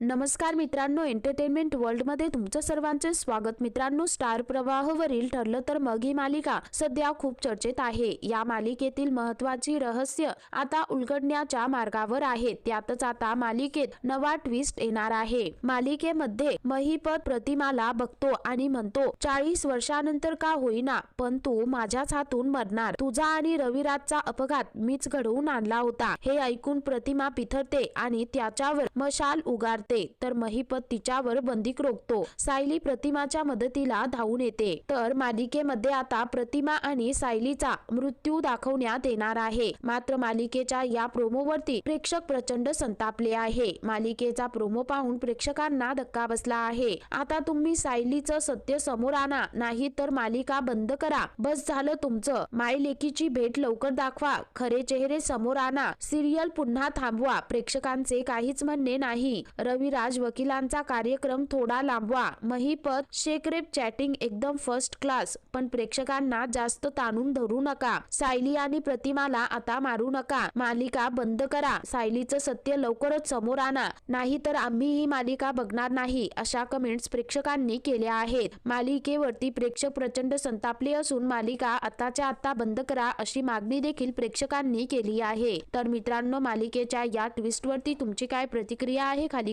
नमस्कार मित्रांनो एंटरटेनमेंट वर्ल्डमध्ये तुमचं सर्वांचे स्वागत. मित्रांनो स्टार प्रवाहवरील ठरलं तर मग ही मालिका सध्या खूप चर्चेत आहे. या मालिकेतील महत्वाची रहस्य आता उलगडण्याच्या मार्गावर आहे. त्यातच आता मालिकेत नवा ट्विस्ट येणार आहे. मालिकेमध्ये महिपत प्रतिमाला बघतो आणि म्हणतो चाळीस वर्षानंतर का होईना पण तू माझ्याच हातून मरणार. तुझा आणि रविराजचा अपघात मीच घडवून आणला होता. हे ऐकून प्रतिमा पिथरते आणि त्याच्यावर मशाल उगारते. तर महिपत तिच्यावर बंदीक रोखतो. सायली प्रतिमाच्या मदतीला धावून येते. तर मालिकेमध्ये आता प्रतिमा आणि सायलीचा मृत्यू दाखवण्यात येणार आहे. मात्र मालिकेच्या या प्रोमोवरती प्रेक्षक प्रचंड संतापले आहे. मालिकेचा प्रोमो पाहून प्रेक्षकांना धक्का बसला आहे. आता तुम्ही सायलीचं सत्य समोर आणा. नाही तर मालिका बंद करा. बस झालं तुमचं. माय लेकीची भेट लवकर दाखवा. खरे चेहरे समोर आणा. सिरियल पुन्हा थांबवा. प्रेक्षकांचे काहीच म्हणणे नाही. रविराज वकिलांचा कार्यक्रम थोडा लांबवा. महिपत शेकरेप चॅटिंग एकदम फर्स्ट क्लास पण प्रेक्षकांना जास्त ताणून धरू नका. सायली आणि प्रतिमाला आता मारू नका. मालिका बंद करा. सायलीचं सत्य लवकरच समोर आणा. नाही तर आम्ही ही मालिका बघणार नाही अशा कमेंट्स प्रेक्षकांनी केल्या आहेत. मालिकेवरती प्रेक्षक प्रचंड संतापले असून मालिका आताच्या आता बंद करा अशी मागणी देखील प्रेक्षकांनी केली आहे. तर मित्रांनो मालिकेच्या या ट्विस्टवरती तुमची काय प्रतिक्रिया आहे? खाली